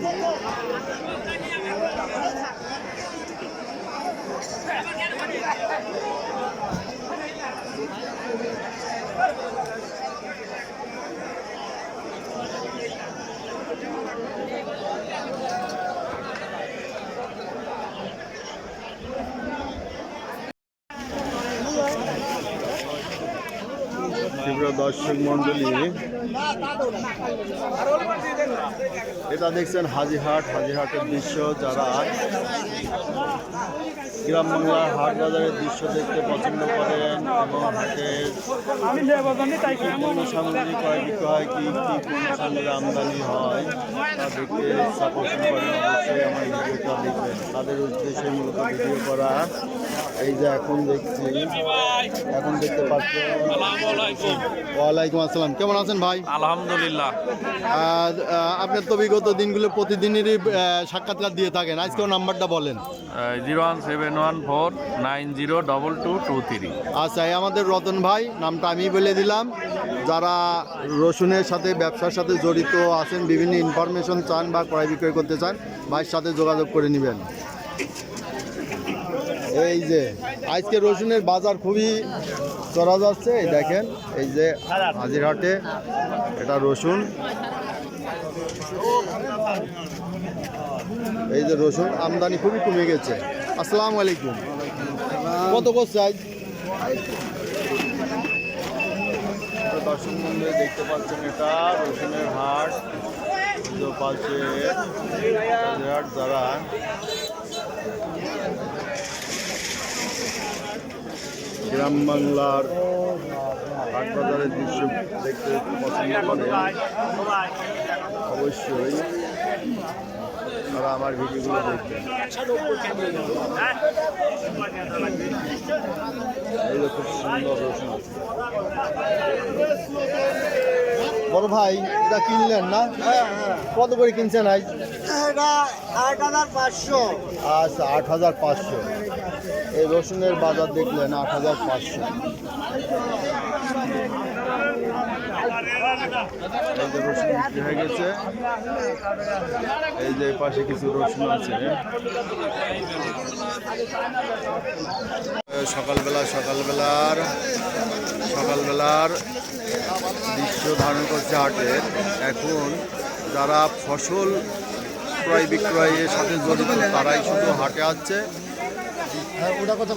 Thank you. দর্শক মন্ডলী এটা দেখছেন হাজিহাট হাজিহাটের দৃশ্য যারা গ্রাম বাংলার হাট বাজারের দৃশ্য দেখতে পছন্দ করেন এবং হাটের সামগ্রী ক্রয় বিক্রয় কি কি পণ্য সামগ্রী আমদানি হয় তা দেখতে ইচ্ছা পোষণ করেন অবশ্যই আমার ভিডিওটা দেখবেন। তাদের উদ্দেশ্যে মূলত ভিডিও করা। এই যে এখন দেখছি এখন দেখতে পাচ্ছেন ওয়ালাইকুম আসসালাম। কেমন আছেন ভাই? আলহামদুলিল্লাহ। আপনার তো বিগত দিনগুলো প্রতিদিনেরই সাক্ষাৎকার দিয়ে থাকেন। আজকেও নাম্বারটা বলেন। Zero one seven one four nine zero double two two three. আচ্ছা আমাদের রতন ভাই, নামটা আমি বলে দিলাম। যারা রসুনের সাথে, ব্যবসার সাথে জড়িত আছেন, বিভিন্ন ইনফরমেশন চান বা ক্রয় বিক্রয় করতে চান, ভাইয়ের সাথে যোগাযোগ করে নেবেন। এই যে, আজকে রসুনের বাজার খুবই চড়া যাচ্ছে, এই দেখেন, এই যে হাজিরহাটে এটা রসুন। এই যে রসুন, আমদানি খুবই কমে গেছে। আসসালামু আলাইকুম। কত করছে আজ? দর্শক মন্দিরে দেখতে পাচ্ছেন এটা রসুনের হাট পুজো পাশে হাট যারা গ্রাম বাংলার হাট বাজারের দৃশ্য দেখতে পছন্দ করেন। অবশ্যই। তারা আমার ভিডিওগুলো দেখবেন এই খুব সুন্দর রসুন বড় ভাই এটা কিনলেন না? কত করে কিনছেন পাঁচশো। আচ্ছা আট হাজার পাঁচশো। এই রসুনের বাজার দেখলেন আট হাজার পাঁচশো। এই যে রসুন হয়ে গেছে এই যে পাশে কিছু রসুন আছে সকালবেলা, সকালবেলার সকালবেলার দৃশ্য ধারণ করছে হাটের এখন যারা ফসল ক্রয় বিক্রয়ের সাথে জড়িত, তারাই শুধু হাটে আসছে।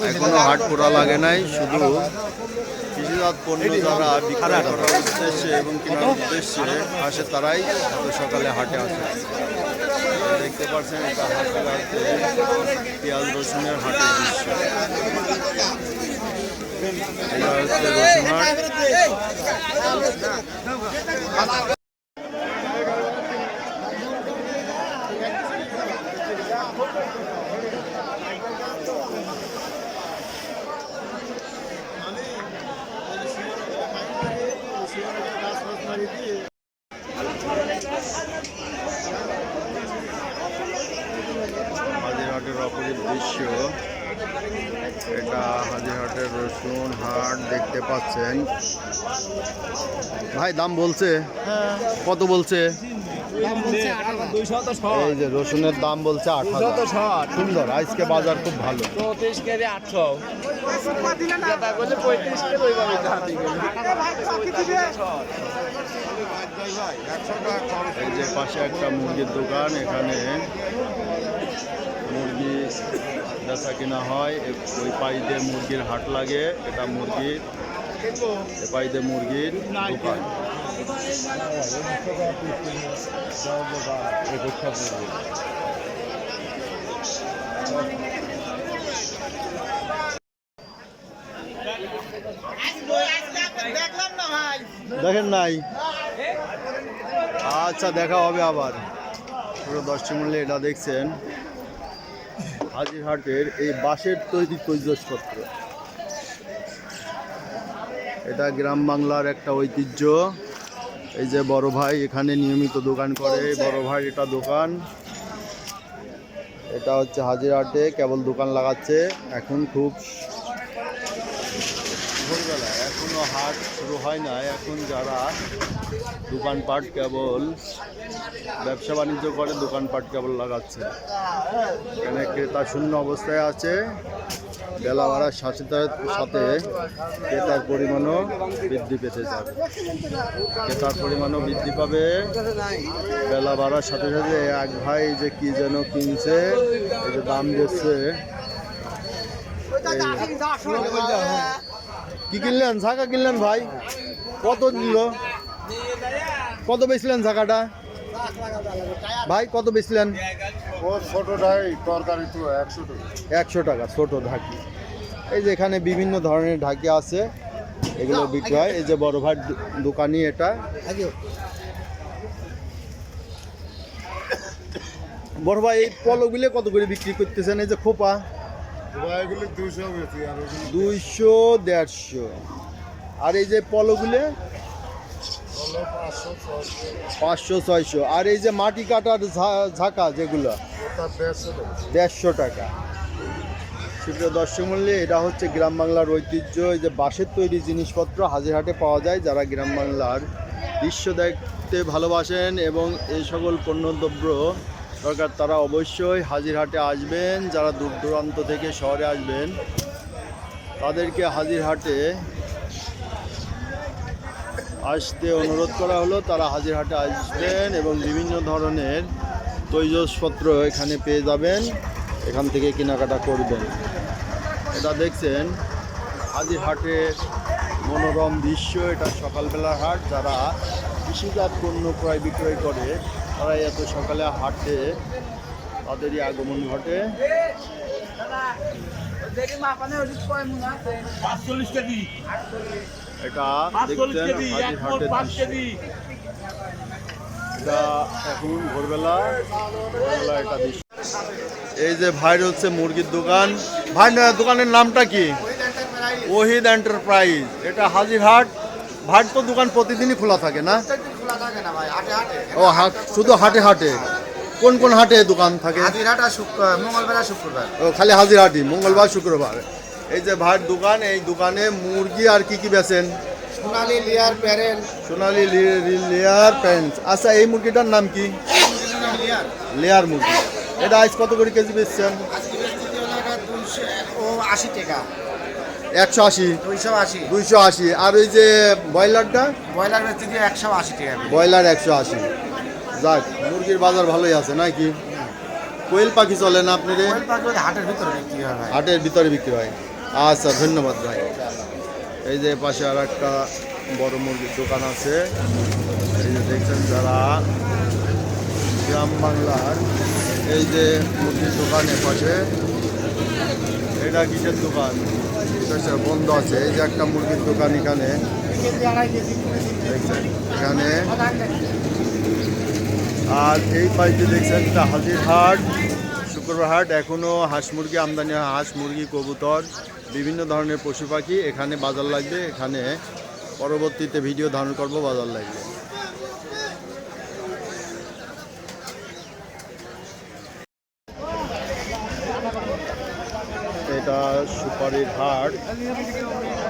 এখনও হাট করা লাগে নাই, শুধু কৃষিজাত পণ্য যারা বিক্রয় করার উদ্দেশ্যে এবং কেনার উদ্দেশ্যে আসে তারাই সকালে হাটে আসে। দেখতে পাচ্ছেন এটা হাটে হাটে পেঁয়াজ রসুনের হাটের দৃশ্য। এটা হচ্ছে রসুন হাট হাজিরহাটের অপোজিট দৃশ্য এটা হাজিরহাটের রসুন হাট দেখতে পাচ্ছেন ভাই দাম বলছে? কত বলছে? এই যে রসুনের দাম বলছে আট হাজার। সুন্দর, আজকে বাজার খুব ভালো। এই যে পাশে একটা মুরগির দোকান, এখানে মুরগি বেচা কিনা হয়। ওই পাশ দিয়ে মুরগির হাট লাগে। এটা মুরগির, এ দিয়ে মুরগির দোকান। দেখেন নাই। আচ্ছা দেখা হবে আবার। পুরো দশটি মূল্যে এটা দেখছেন। হাজিরহাটের এই বাঁশের তৈরি তৈজসপত্র এটা গ্রাম বাংলার একটা ঐতিহ্য। এই যে বড় ভাই এখানে নিয়মিত দোকান করে। বড় ভাই এটা দোকান। এটা হচ্ছে হাজিরহাটে কেবল দোকান লাগাচ্ছে। এখন খুব ভোরবেলা, এখনও হাট শুরু হয় না এখন যারা দোকানপাট কেবল, ব্যবসা বাণিজ্য করে দোকানপাট কেবল লাগাচ্ছে। এখানে ক্রেতা শূন্য অবস্থায় আছে। বেলা বাড়ার সাথে সাথে ক্রেতার পরিমাণও বৃদ্ধি পেতে যাবে ক্রেতার পরিমাণও বৃদ্ধি পাবে বেলা বাড়ার সাথে সাথে এক ভাই যে কি যেন কিনছে এই যে দাম দিচ্ছে কি কিনলেন? ঝাঁকা কিনলেন ভাই? কত নিল কত বেচলেন ঝাঁকাটা? ভাই কত বেচলেন? ও ছোটটাই তরকারি তো একশো টাকা। একশো টাকা ছোট ঢাকি। এই যে এখানে বিভিন্ন ধরনের ঢাকি আছে এগুলো বিক্রি হয়। এই যে বড় ভাই দো- দোকানি এটা। বড় ভাই এই পলগুলো কত করে বিক্রি করতেছেন? এই যে খোপা। দুইশো দেড়শো। আর এই যে পলগুলো পাঁচশো ছয়শো। আর এই যে মাটি কাটার ঝা- ঝাঁকা যেগুলো দেড়শো টাকা। সুপ্রিয় দর্শক মূল্যে এটা হচ্ছে গ্রাম বাংলার ঐতিহ্য। এই যে বাঁশের তৈরি জিনিসপত্র হাজিরহাটে পাওয়া যায়, যারা গ্রাম বাংলার দৃশ্য দেখতে ভালোবাসেন এবং এই সকল পণ্যদ্রব্য দরকার, তারা অবশ্যই হাজিরহাটে আসবেন। যারা দূর দূরান্ত থেকে শহরে আসবেন, তাদেরকে হাজিরহাটে আসতে অনুরোধ করা হলো। তারা হাজিরহাটে আসবেন এবং বিভিন্ন ধরনের তৈজসপত্র এখানে পেয়ে যাবেন। এখান থেকে কেনাকাটা করবেন। এটা দেখছেন হাজিরহাটের মনোরম দৃশ্য এটা সকালবেলার হাট। যারা কৃষিজাত পণ্য ক্রয় বিক্রয় করে তারা এত সকালে হাটে তাদেরই আগমন ঘটে। এটা দেখছেন হাজিরহাটের দৃশ্য। এটা এখন ভোরবেলা ভোরবেলা এটা দৃশ্য। এই যে ভাইর হচ্ছে মুরগির দোকান। ভাই দোকানের নামটা কি? ওহিদ এন্টারপ্রাইজ। এটা হাজিরহাট। ভাট তো দোকান প্রতিদিনই খোলা থাকে না? ভাই ও হাট শুধু হাটে হাটে। কোন কোন হাটে দোকান থাকে? মঙ্গলবার শুক্রবার। ও খালি হাজিরহাটি মঙ্গলবার শুক্রবার। এই যে ভাইয়ের দোকান এই দোকানে মুরগি আর কি কি বেচেন? সোনালি লিয়ার প্যারেল। সোনালি লেয়ার প্যান্ট। আচ্ছা এই মুরগিটার নাম কি? লেয়ার মুরগি। এটা আজ কত করে কেজি বেচছেন? আশি টাকা। একশো আশি? দুইশো আশি। দুইশো আশি। আর ওই যে ব্রয়লারটা? ব্রয়লার বেচতে দিয়ে একশো আশি টাকা ব্রয়লার একশো আশি। যাক মুরগির বাজার ভালোই আছে নাকি কোয়েল পাখি চলে না আপনি হাটের ভিতরে বিক্রি হয় হাটের ভিতরে বিক্রি হয়। আচ্ছা ধন্যবাদ ভাই। এই যে পাশে আর একটা বড় মুরগির দোকান আছে। এই যে দেখছেন যারা গ্রাম বাংলার এই যে মুরগির দোকানের পাশে এটা কিসের দোকান? বন্ধ আছে, এই যে একটা মুরগির দোকান এখানে। এখানে। আর এই পাশে দেখছেন এটা হাজিরহাট শুক্রবার হাট এখনও হাঁস মুরগি আমদানি হাঁস, মুরগি, কবুতর, বিভিন্ন ধরনের পশু পাখি এখানে বাজার লাগবে, এখানে পরবর্তীতে ভিডিও ধারণ করব, বাজার লাগবে এটা সুপারির হাট।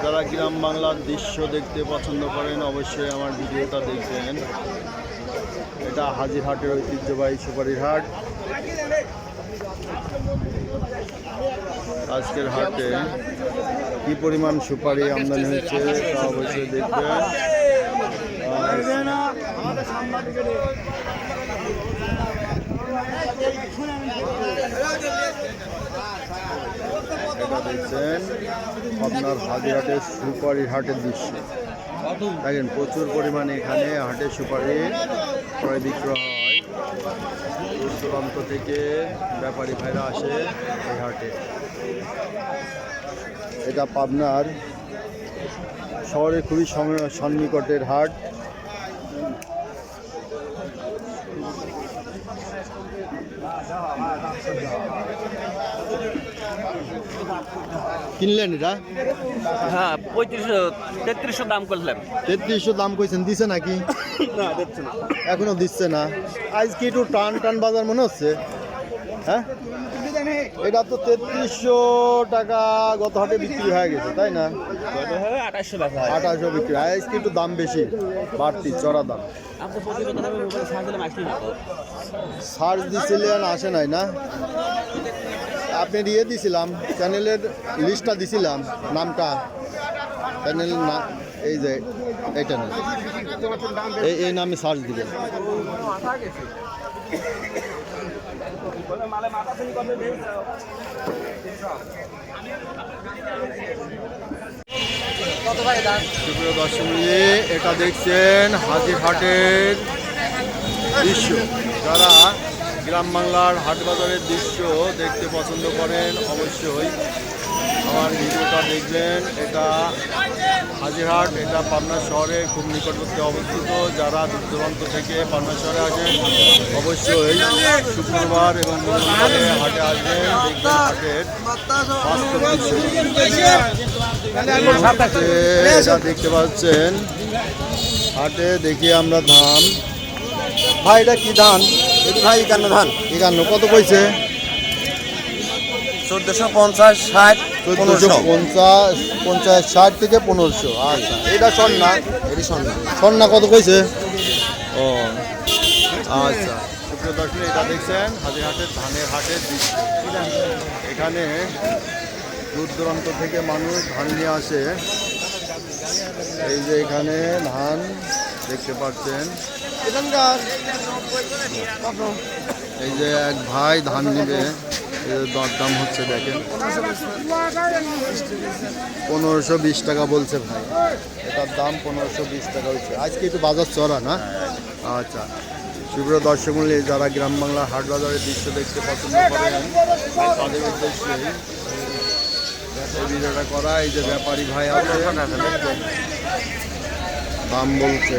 যারা গ্রাম বাংলার দৃশ্য দেখতে পছন্দ করেন, অবশ্যই আমার ভিডিওটা দেখবেন। এটা হাজিরহাটের ঐতিহ্যবাহী সুপারির হাট। আজকের হাটে কি পরিমাণ সুপারি আমদানি হয়েছে, তা অবশ্যই দেখবেন। এটা দেখছেন আপনার হাজিরহাটের সুপারি হাটের দৃশ্য। দেখেন, প্রচুর পরিমাণে এখানে হাটের সুপারি ক্রয় বিক্রয় হয়। দূর দূরান্ত থেকে ব্যাপারী ভাইরা আসে এই হাটে। এটা পাবনার শহরে খুবই সন্নিকটের হাট। কিনলেন এটা? হ্যাঁ পঁয়ত্রিশশো তেত্রিশশো দাম করলাম। তেত্রিশশো দাম কইছেন দিছে নাকি? না দেখছি না। এখনও দিচ্ছে না। আজ কি একটু টান টান বাজার মনে হচ্ছে। হ্যাঁ? এটা তো তেত্রিশশো টাকা গত হাটে বিক্রি হয়ে গেছে তাই না? আঠাশশো টাকা। আঠাশশো বিক্রি। হয় আজকে একটু দাম বেশি বাড়তি চড়া দাম। সার্চ দিছিলেন আসে নাই না? আপনি দিয়ে দিছিলাম চ্যানেলের লিস্টটা দিছিলাম, নামটা। চ্যানেলের না, এই যে, এইটা না। এই এই নামে সার্চ দিবেন। এটা দেখছেন হাজিরহাটের দৃশ্য। যারা গ্রাম বাংলার হাট বাজারের দৃশ্য দেখতে পছন্দ করেন অবশ্যই। আমার ভিডিওটা দেখবেন, এটা হাজিরহাট, এটা পাবনা শহরে খুব নিকটবর্তী অবস্থিত। যারা দূর দূরান্ত থেকে পাবনা শহরে আসেন, অবশ্যই শুক্রবার এবং মঙ্গলবারে হাটে আসবেন। এটা দেখতে পাচ্ছেন। হাটে দেখি আমরা ধান। ভাই, এটা কি ধান? ভাই একান্ন ধান। একান্ন কত কইছে? চোদ্দশো পঞ্চাশ ষাট চোদ্দশো পঞ্চাশ পঞ্চাশ ষাট থেকে পনেরোশো। আচ্ছা এটা কত কইছে? ও আচ্ছা। এটা দেখছেন হাজিরহাটের ধানের হাটের দৃশ্য এখানে দূর দূরান্ত থেকে মানুষ ধান নিয়ে আসে। এই যে এখানে ধান দেখতে পাচ্ছেন। এই যে এক ভাই ধান নিবে দরদাম হচ্ছে দেখেন। পনেরোশো বিশ টাকা বলছে ভাই। এটার দাম পনেরোশো বিশ টাকা হচ্ছে আজকে একটু বাজার চড়া না? আচ্ছা। সুপ্রিয় দর্শক মূল্যে যারা গ্রাম বাংলা হাট বাজারের দৃশ্য দেখতে পছন্দ করেন তাদের উদ্দেশ্যে করা। এই যে ব্যাপারী ভাই আছে, দাম বলছে।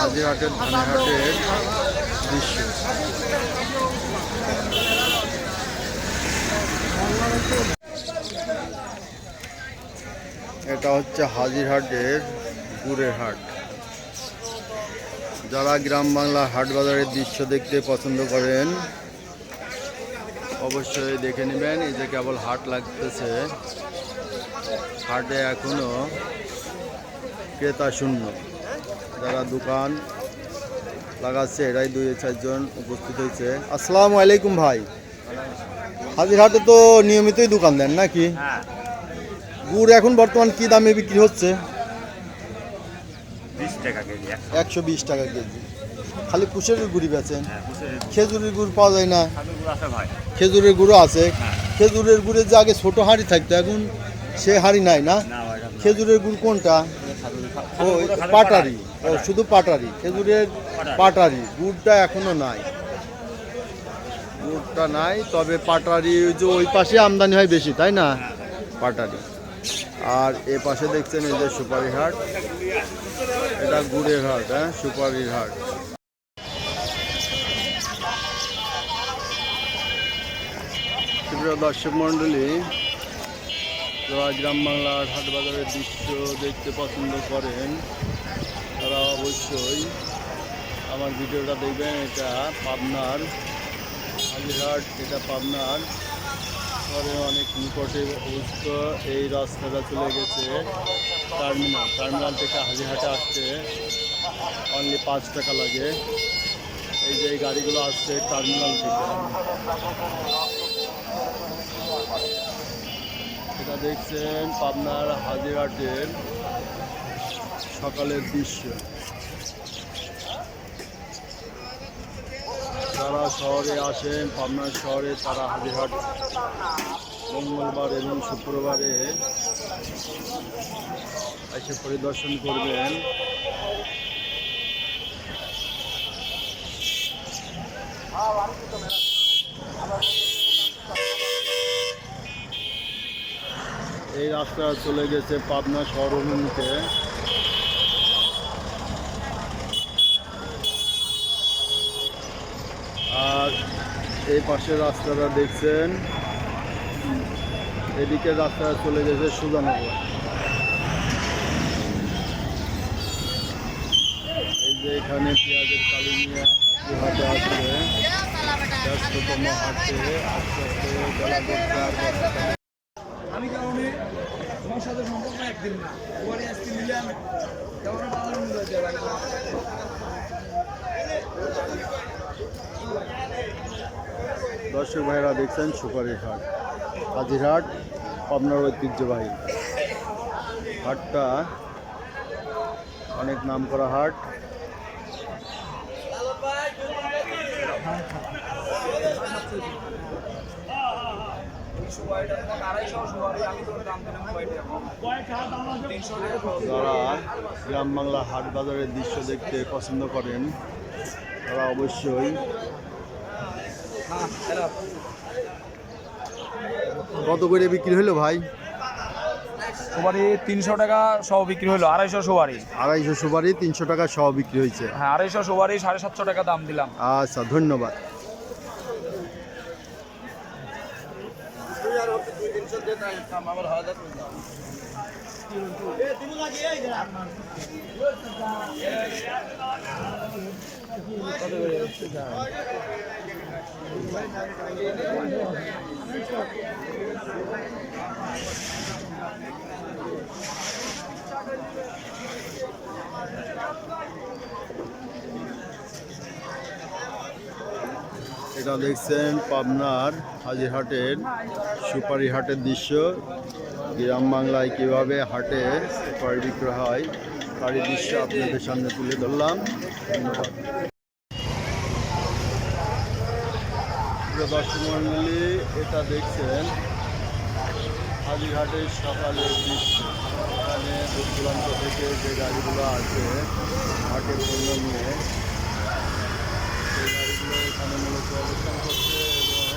হাজিরহাটের দৃশ্য। এটা হচ্ছে হাজিরহাটের গুড়ের হাট। যারা গ্রাম বাংলা হাট বাজারের দৃশ্য দেখতে পছন্দ করেন, অবশ্যই দেখে নেবেন। এই যে কেবল হাট লাগতেছে। হাটে এখনও ক্রেতা শূন্য। যারা দোকান লাগাচ্ছে এরাই দুই চারজন উপস্থিত হয়েছে। আসসালামু আলাইকুম ভাই। হাজিরহাটে তো নিয়মিতই দোকান দেন নাকি? গুড় এখন বর্তমান কি দামে বিক্রি হচ্ছে? একশো। বিশ টাকা কেজি। খালি কুশের গুড়ি বেচেন? খেজুরের গুড় পাওয়া যায় না। খেজুরের গুঁড়ো আছে খেজুরের গুড়ের যে আগে ছোটো হাঁড়ি থাকতো এখন সে হাঁড়ি নাই না? খেজুরের গুড় কোনটা? ও পাটারি। ও শুধু পাটারি খেজুরের পাটারি। গুড়টা এখনও নাই। গুড়টা নাই তবে পাটারি ওই যে ওই পাশে আমদানি হয় বেশি তাই না? পাটারি। আর এ পাশে দেখছেন এই যে সুপারি হাট। এটা গুড়ের হাট হ্যাঁ সুপারির হাট। প্রিয় দর্শক মণ্ডলী যারা গ্রাম বাংলার হাট বাজারের দৃশ্য দেখতে পছন্দ করেন। তারা অবশ্যই আমার ভিডিওটা দেখবেন, এটা পাবনার হাজিরহাট এটা পাবনার শহরে অনেক নিকটে অবস্থিত। এই রাস্তাটা চলে গেছে টার্মিনাল। টার্মিনাল থেকে হাজিরহাটে আসতে অনলি পাঁচ টাকা লাগে। এই যে এই গাড়িগুলো আসছে টার্মিনাল থেকে। এটা দেখছেন পাবনার হাজিরহাটের সকালের দৃশ্য। যারা শহরে আসেন, পাবনা শহরে তারা হাজিরহাট মঙ্গলবার এবং শুক্রবারে এসে পরিদর্শন করবেন। এই রাস্তা চলে গেছে পাবনা শহর অভিমুখে আর এই পাশের রাস্তাটা দেখছেন? এদিকে রাস্তা চলে গেছে সুজানগর। এই যে এখানে পেঁয়াজের কালি নিয়ে হাতে আসবে। আমি কারণে তোমার সাথে সম্পর্ক একদিন না ওবারে আজকে মিলাম কেমন বাজার মূল্য হয়েছে দর্শক ভাইরা দেখছেন সুপারি হাট। হাজিরহাট পাবনার ঐতিহ্যবাহী। হাটটা অনেক নাম করা হাট। যারা গ্রাম বাংলা হাট বাজারের দৃশ্য দেখতে পছন্দ করেন, তারা অবশ্যই কত করে বিক্রি হলো ভাই? সুপারি তিনশো টাকা সহ বিক্রি হলো আড়াইশো সুপারি। আড়াইশো সুপারি তিনশো টাকা সহ বিক্রি হয়েছে। হ্যাঁ আড়াইশো সুপারি সাড়ে সাতশো টাকা দাম দিলাম। আচ্ছা ধন্যবাদ। এটা দেখছেন পাবনার হাজিরহাটের সুপারি হাটের দৃশ্য। গ্রাম বাংলায় কীভাবে হাটে সুপারি বিক্রয় হয়, তারই দৃশ্য আপনাদের সামনে তুলে ধরলাম। ধন্যবাদ। প্রিয় দর্শক এটা দেখছেন হাজিরহাটের সকালের এখানে দূর দূরান্ত থেকে যে গাড়িগুলো আছে হাটের পণ্য নিয়ে, সেই গাড়িগুলো এখানে মূলত অবস্থান করছে এবং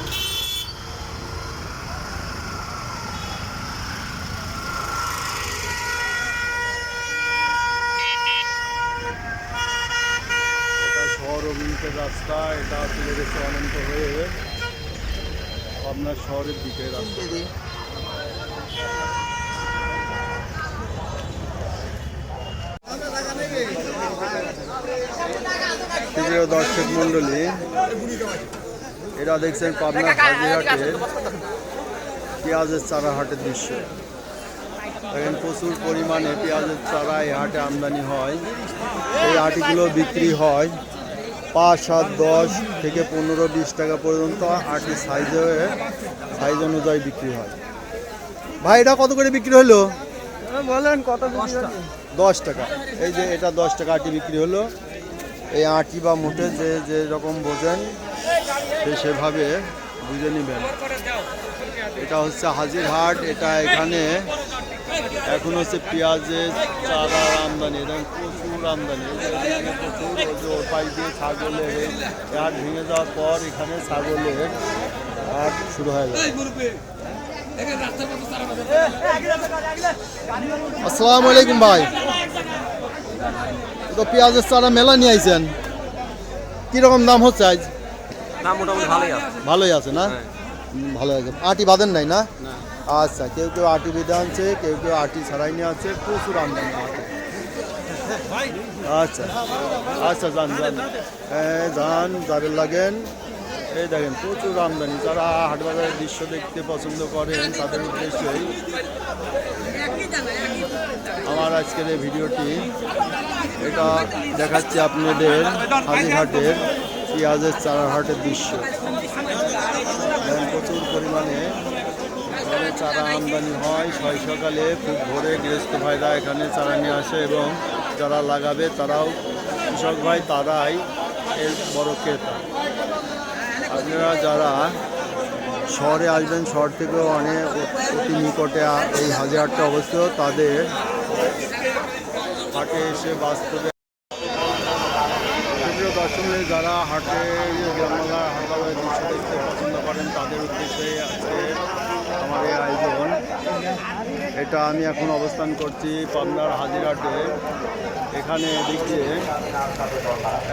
এটা শহর অভিমুখের রাস্তা, এটা চলে গেছে অনন্ত হয়ে আপনার শহরের দিকে রাস্তা। প্রিয় দর্শক মণ্ডলী এরা দেখছেন পাবনা হাজিরহাটের পেঁয়াজের চারা হাটের দৃশ্য। দেখেন প্রচুর পরিমাণে পেঁয়াজের চারা এই হাটে আমদানি হয়। এই আটিগুলো বিক্রি হয়। পাঁচ সাত দশ থেকে পনেরো বিশ টাকা পর্যন্ত আটি সাইজে সাইজ অনুযায়ী বিক্রি হয়। ভাই এটা কত করে বিক্রি হলো? বলেন কত দশ টাকা। এই যে এটা দশ টাকা আটি বিক্রি হলো। এই আটি বা মোটে যে যে রকম বোঝেন সে সেভাবে বুঝে নেবেন। এটা হচ্ছে হাজিরহাট এটা এখানে। এখন হচ্ছে পেঁয়াজের চারা আমদানি। এবং প্রচুর আমদানি এই যে এখানে প্রচুর ওই যে ওর পাশ দিয়ে ছাগলের হাট ভেঙে যাওয়ার পর এখানে ছাগলের হাট শুরু হয়ে যায় আসসালামু আলাইকুম ভাই। তো পেঁয়াজের চারা মেলা নিয়ে আইছেন। কীরকম দাম হচ্ছে আজ? মোটামুটি ভালোই আছে। ভালোই আছে না? হুম, ভালো আছে। আটি বাঁধেন নাই না? আচ্ছা কেউ কেউ আটি বেঁধে আনছে কেউ কেউ আটি ছাড়াই নিয়ে আছে প্রচুর আমদানি। আছে আচ্ছা আচ্ছা যান যান হ্যাঁ যান যাবেন লাগেন, এই দেখেন, প্রচুর আমদানি। যারা হাট বাজারের দৃশ্য দেখতে পছন্দ করেন, তাদের উদ্দেশ্যেই আমার আজকের এই ভিডিওটি। এটা দেখাচ্ছে আপনাদের হাজিরহাটের পেঁয়াজের চারাহাটের দৃশ্য। প্রচুর পরিমাণে চারা আমদানি হয়। ছয় সকালে খুব ভোরে গৃহস্থ ভাইরা এখানে চারা নিয়ে আসে এবং যারা লাগাবে তারাও কৃষক ভাই, তারাই এর বড় ক্রেতা। আপনারা যারা শহরে আসবেন, শহর থেকেও অনেক অতি নিকটে এই হাজারটা অবস্থিত, তাদের হাটে এসে বাস্তবে দর্শনে যারা হাটে গ্রামবাংলা হাটবাজারের দৃশ্য দেখতে পছন্দ করেন তাদের উদ্দেশ্যে আজকে আমার এই আয়োজন এটা আমি এখন অবস্থান করছি পাবনার হাজিরহাটে এখানে দেখছে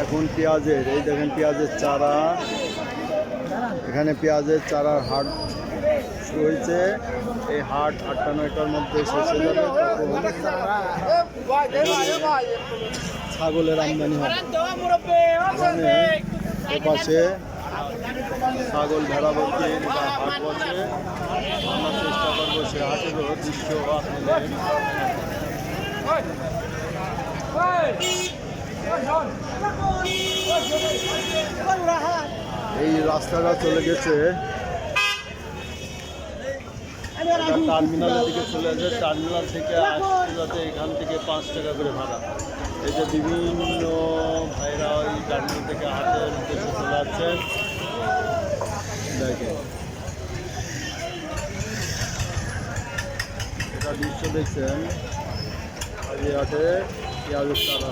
এখন পেঁয়াজের, এই দেখেন পেঁয়াজের চারা। এখানে পেঁয়াজের চারার হাট শুরু হয়েছে এই হাট আটটা নয়টার মধ্যে শেষ যাবে। তখন ছাগলের আমদানি হবে। এপাশে ছাগল ভেড়া বলতে এটা হাট বসে আমরা চেষ্টা করব সে হাটেরও দৃশ্য এই রাস্তাটা চলে গেছে। টার্মিনালের দিকে চলে যাচ্ছে টার্মিনাল থেকে আসতে যাতে এখান থেকে পাঁচ টাকা করে ভাড়া। এই যে বিভিন্ন ভাইরা ওই টার্মিনাল থেকে হাটের উদ্দেশ্যে চলে যাচ্ছেন দেখেন এটা দৃশ্য দেখছেন হাটে পেঁয়াজের চারা।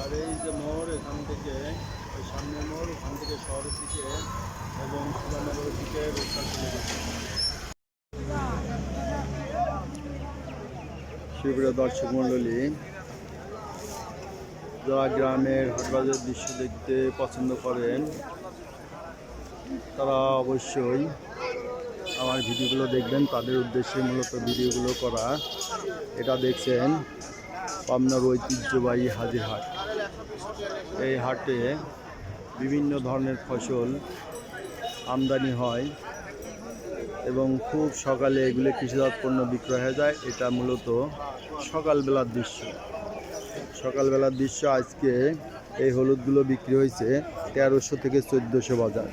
আর এই যে মোড় এখান থেকে, ওই সামনে মোড়, ওখান থেকে শহরের দিকে এবং সুরানগরের দিকে রোডটা চলে গেছে। দর্শক মণ্ডলী যারা গ্রামের হাটবাজার দৃশ্য দেখতে পছন্দ করেন, তারা অবশ্যই আমার ভিডিওগুলো দেখবেন। তাদের উদ্দেশ্যে মূলত ভিডিওগুলো করা। এটা দেখছেন পাবনার ঐতিহ্যবাহী হাজির হাট। এই হাটে বিভিন্ন ধরনের ফসল আমদানি হয় এবং খুব সকালে এগুলো কৃষিজাত পণ্য বিক্রয় হয়ে যায়। এটা মূলত সকালবেলার দৃশ্য। সকালবেলার দৃশ্য আজকে এই হলুদগুলো বিক্রি হয়েছে তেরোশো থেকে চোদ্দোশো বাজার।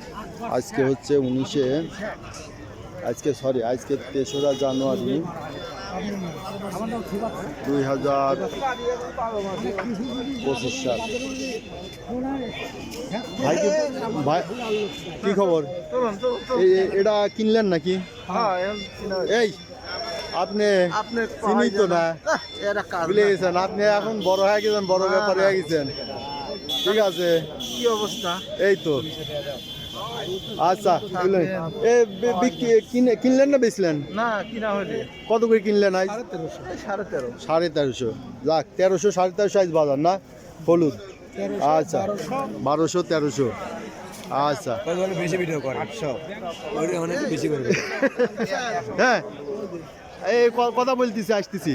আজকে হচ্ছে উনিশে আজকে সরি আজকে তেসরা জানুয়ারি দুই হাজার পঁচিশ সাল। ভাই কি ভাই কি খবর? এটা কিনলেন নাকি? এই আপনি চিনি তো না। ভুলে গেছেন আপনি এখন বড় হয়ে গেছেন বড় ব্যাপার হয়ে গেছেন। ঠিক আছে। কি অবস্থা? এই তো। আচ্ছা এ বি- বিক্রি- কিনে- কিনলেন না বেচলেন? না কিনা হলে কত করে কিনলেন আজ? সাড়ে তেরো। সাড়ে তেরোশো। যাক তেরোশো সাড়ে তেরোশো আজ বাজার না? হলুদ। আচ্ছা বারোশো তেরোশো। আচ্ছা। বেশি ভিডিও করে সব। বেশি করে হ্যাঁ। এই কথা বলতেছি, আসতেছি।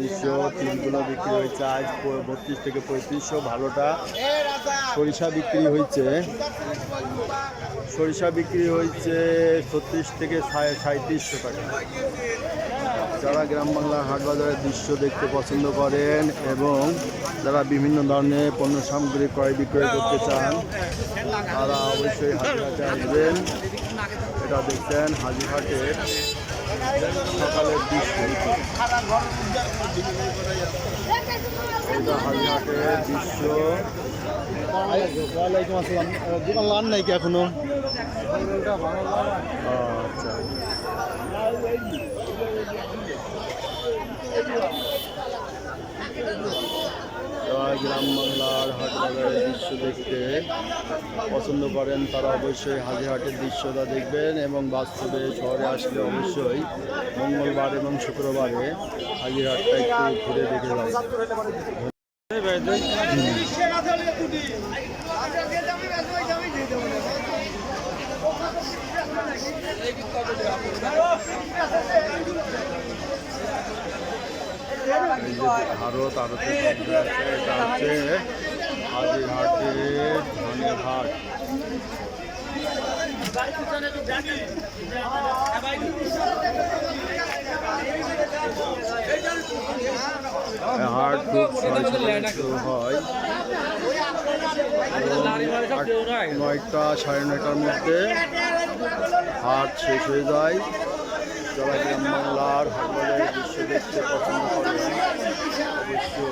দৃশ্য, তিনগুলো বিক্রি হয়েছে, আজ বত্রিশ থেকে পঁয়ত্রিশশো, ভালোটা। সরিষা বিক্রি হয়েছে। সরিষা বিক্রি হয়েছে ছত্রিশ থেকে সাঁত্রিশশো টাকা। যারা গ্রাম বাংলার হাট বাজারের দৃশ্য দেখতে পছন্দ করেন এবং যারা বিভিন্ন ধরনের পণ্য সামগ্রী ক্রয় বিক্রয় করতে চান, তারা অবশ্যই হাজিরহাটে আসবেন। এটা দেখছেন হাজিরহাটের সকালের দৃশ্য। এটা দৃশ্য নাই কি এখনও আচ্ছা। যারা গ্রাম বাংলার হাট বাজারের দৃশ্য দেখতে পছন্দ করেন, তারা অবশ্যই হাজিরহাটের দৃশ্যটা দেখবেন এবং বাস্তবে শহরে আসলে অবশ্যই মঙ্গলবার এবং শুক্রবারে হাজিরহাটটা একটু ঘুরে দেখে যাবেন। এই যে ভারত আরতে এটা হচ্ছে হাজিরহাটের হাট খুব শুরু হয়। নয়টা সাড়ে নয়টার মধ্যে হাট শেষ হয়ে যায়। যারা গ্রাম বাংলার বাজারের দৃশ্য দেখতে পছন্দ করেন অবশ্যই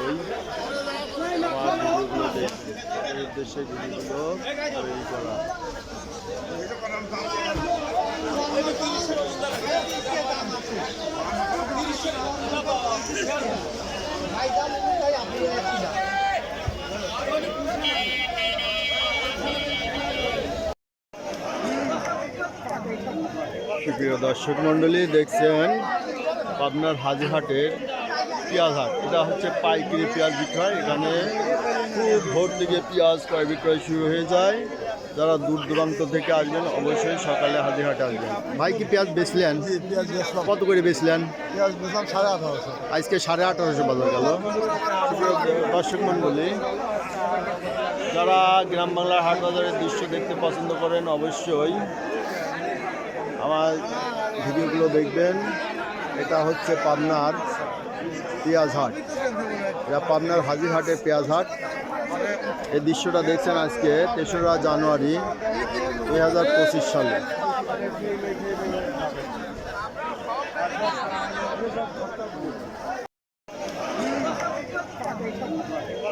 আমার ভিডিওগুলো দেখবেন তাদের উদ্দেশ্যে ভিডিওগুলো তৈরি করা প্রিয় দর্শক মণ্ডলী দেখছেন পাবনার হাজিরহাটের পেঁয়াজ হাট এটা হচ্ছে পাইকারি পেঁয়াজ বিক্রয়। এখানে খুব ভোর থেকে পেঁয়াজ ক্রয় বিক্রয় শুরু হয়ে যায়। যারা দূর দূরান্ত থেকে আসবেন অবশ্যই সকালে হাজিরহাটে আসবেন। ভাই কি পেঁয়াজ বেচলেন? কত করে বেচলেন? পেঁয়াজ বেচলাম সাড়ে আঠারোশো। আজকে সাড়ে আঠারোশো বাজার গেল। দর্শক মণ্ডলী যারা গ্রাম বাংলার হাট বাজারের দৃশ্য দেখতে পছন্দ করেন অবশ্যই আমার ভিডিওগুলো দেখবেন। এটা হচ্ছে পাবনার পেঁয়াজ হাট। এটা পাবনার হাজিরহাটের পেঁয়াজ হাট। এই দৃশ্যটা দেখছেন আজকে, তেসরা জানুয়ারি, দুই হাজার পঁচিশ সালে।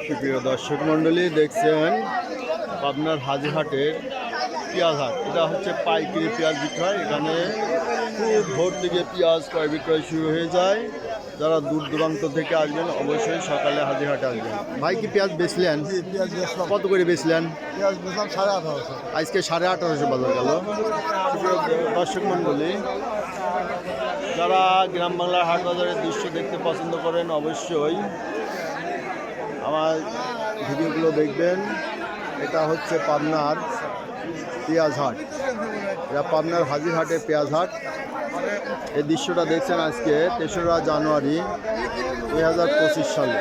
সুপ্রিয় দর্শক মণ্ডলী, দেখছেন পাবনার হাজিরহাটের পেঁয়াজ হাট এটা হচ্ছে পাইকারি পেঁয়াজ বিক্রয়। এখানে খুব ভোর থেকে পেঁয়াজ ক্রয় বিক্রয় শুরু হয়ে যায়। যারা দূর দূরান্ত থেকে আসবেন অবশ্যই সকালে হাজিরহাটে আসবেন। ভাই কি পেঁয়াজ বেচলেন? কত করে বেচলেন? আজকে সাড়ে আঠারোশো বাজার গেল। দর্শক মণ্ডলী যারা গ্রাম বাংলার হাট বাজারের দৃশ্য দেখতে পছন্দ করেন অবশ্যই আমার ভিডিওগুলো দেখবেন। এটা হচ্ছে পাবনার পেঁয়াজ হাট এটা পাবনার হাজিরহাটের পেঁয়াজ হাট এই দৃশ্যটা দেখছেন আজকে, তেসরা জানুয়ারি দুই হাজার পঁচিশ সালে।